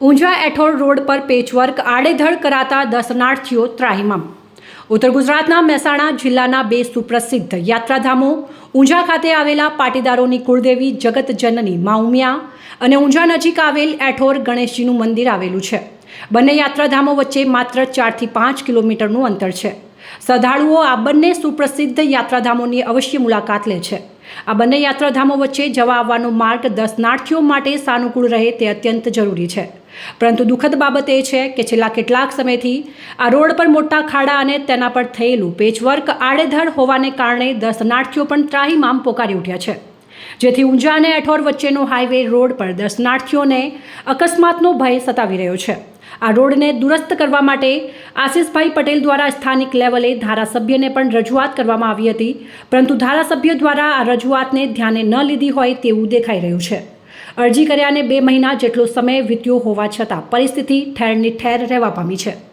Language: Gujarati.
ઊંઝા એઠોર રોડ પર પેચવર્ક આડેધડ કરાતા દર્શનાર્થીઓ ત્રાહિમામ. ઉત્તર ગુજરાતના મહેસાણા જિલ્લાના બે સુપ્રસિદ્ધ યાત્રાધામો, ઊંઝા ખાતે આવેલા પાટીદારોની કુળદેવી જગત જનની મા ઉમિયા અને ઊંઝા નજીક આવેલ એઠોર ગણેશજીનું મંદિર આવેલું છે. બંને યાત્રાધામો વચ્ચે માત્ર ચારથી પાંચ કિલોમીટરનું અંતર છે. શ્રદ્ધાળુઓ આ બંને સુપ્રસિદ્ધ યાત્રાધામોની અવશ્ય મુલાકાત લે છે. આ બંને યાત્રાધામો વચ્ચે જવા આવવાનો માર્ગ દર્શનાર્થીઓ માટે સાનુકૂળ રહે તે અત્યંત જરૂરી છે. પરંતુ દુઃખદ બાબત એ છે કે છેલ્લા કેટલાક સમયથી આ રોડ પર મોટા ખાડા અને તેના પર થયેલું પેચવર્ક આડેધડ હોવાને કારણે દર્શનાર્થીઓ પણ ત્રાહીમામ પોકારી ઉઠ્યા છે. જેથી ઊંઝા અને એઠોર વચ્ચેનો હાઈવે રોડ પર દર્શનાર્થીઓને અકસ્માતનો ભય સતાવી રહ્યો છે. આ રોડને દુરસ્ત કરવા માટે આશિષભાઈ પટેલ દ્વારા સ્થાનિક લેવલે ધારાસભ્યને પણ રજૂઆત કરવામાં આવી હતી. પરંતુ ધારાસભ્ય દ્વારા આ રજૂઆતને ધ્યાને ન લીધી હોય તેવું દેખાઈ રહ્યું છે. અરજી કર્યાને બે મહિના જેટલો સમય વીત્યો હોવા છતાં પરિસ્થિતિ ઠેરની ઠેર રહેવા પામી છે.